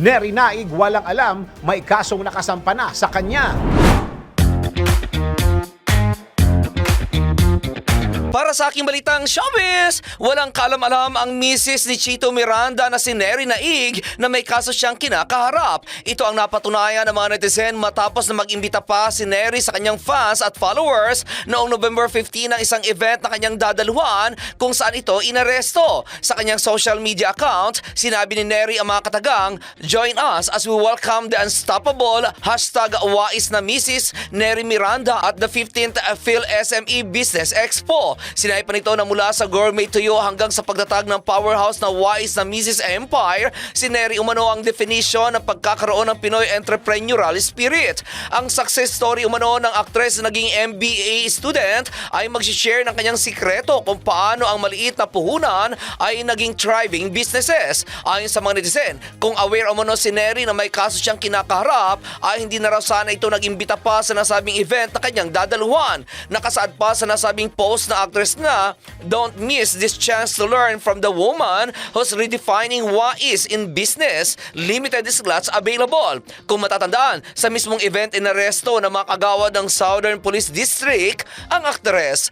Neri Naig walang alam may kasong nakasampa na sa kanya. Para sa aking balitang showbiz, walang kalam-alam ang misis ni Chito Miranda na si Neri Naig na may kaso siyang kinakaharap. Ito ang napatunayan ng mga netizen matapos na mag-imbita pa si Neri sa kanyang fans at followers noong November 15 ng isang event na kanyang dadaluhan kung saan ito inaresto. Sa kanyang social media account, sinabi ni Neri ang mga katagang, Join us as we welcome the unstoppable hashtag wais na misis Neri Miranda at the 15th Phil SME Business Expo. Sinay pa nito na mula sa gourmet tuyo hanggang sa pagtatag ng powerhouse na wise na Mrs. Empire, si Neri umano ang definition ng pagkakaroon ng Pinoy entrepreneurial spirit. Ang success story umano ng actress na naging MBA student ay mag-share ng kanyang sikreto kung paano ang maliit na puhunan ay naging thriving businesses. Ayon sa mga netizen, kung aware umano si Neri na may kaso siyang kinakaharap, ay hindi na raw sana ito nag-imbita pa sa nasabing event na kanyang dadaluhan. Nakasaad pa sa nasabing post na actress na, Don't miss this chance to learn from the woman who's redefining what is in business. Limited slots available. Kung matatandaan, sa mismong event inaresto ng mga kagawad ng Southern Police District, ang actress.